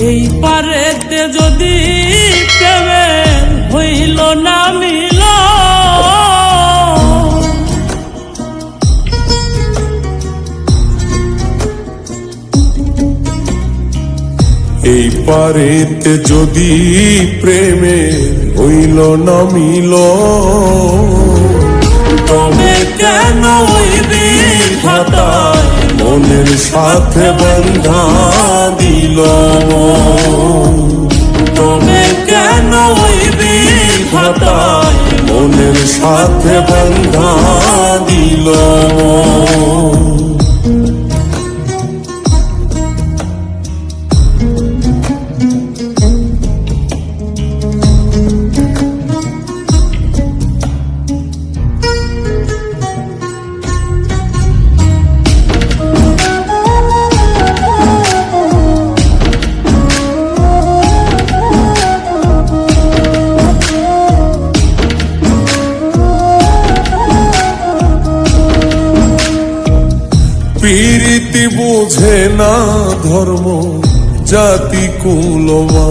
এই পারেতে যদি প্রেমে হইল না মিল। এই পারেতে যদি প্রেমে হইল না মিল। তবে কেন হইবি মনের সাথে বন্ধা দিল তবে কেন খাতায় মনের সাথে বন্ধা দিল বুঝে না ধর্ম জাতি কুলমা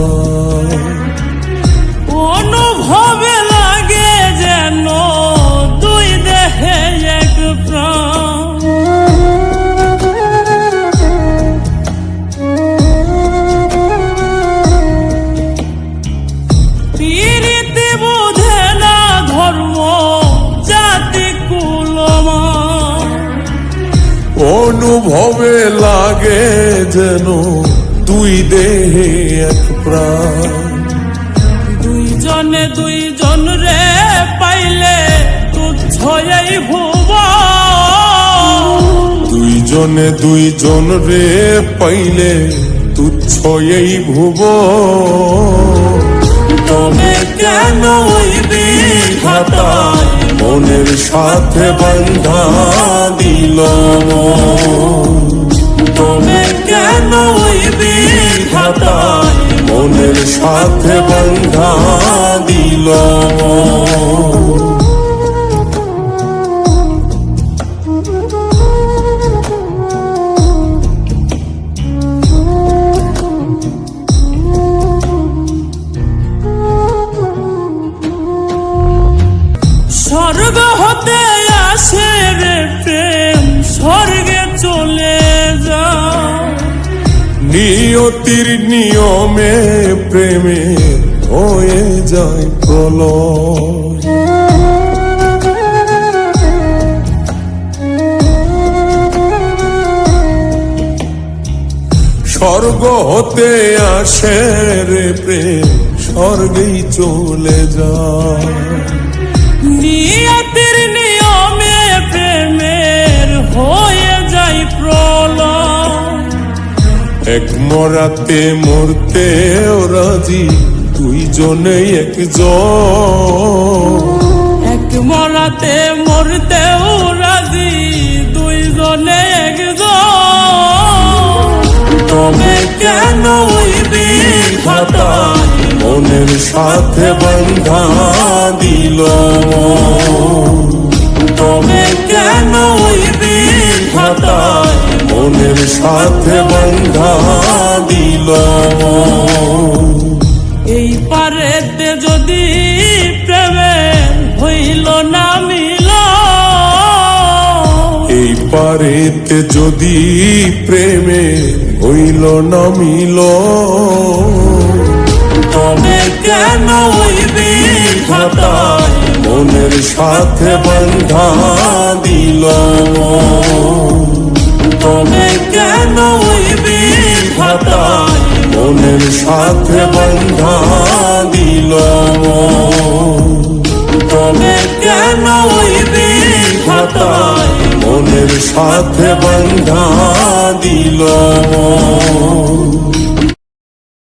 অনুভবে লাগে যেন দুই দেহে এক প্রাণ। দুইজনে দুইজন রে পাইলে তুচ্ছ এই ভুব। দুইজনে দুইজন রে পাইলে তুচ্ছ এই ভুব। তবে কেন হইবি খাতায় সাথে বন্ধা দিল তবে কেন মনের সাথে বন্ধা দিল আসে প্রেম স্বর্গে চলে যায় নিয়তির নিয়মে প্রেমে হয়ে যায় প্রলয়। স্বর্গ হতে আসে রে প্রেম, স্বর্গেই চলে যায়। এক মরাতে মরতে রাজি দুইজনে একজন। এক মরাতে মরতেও রাজি দুইজনে একজন। তবে কেন মনের সাথে বন্ধা দিল? তবে কেন হইবি সাথে বন্ধা দিল। এই পারেতে যদি প্রেমে হইল না মিল। এই পারেতে যদি প্রেমে হইল না মিল। তবে কেন হইবি খাতায়? মনের সাথে বন্ধা দিল। তবে কেন হইবি মনের সাথে বন্ধা দিল। তবে কেন মনের সাথে বন্ধা দিল।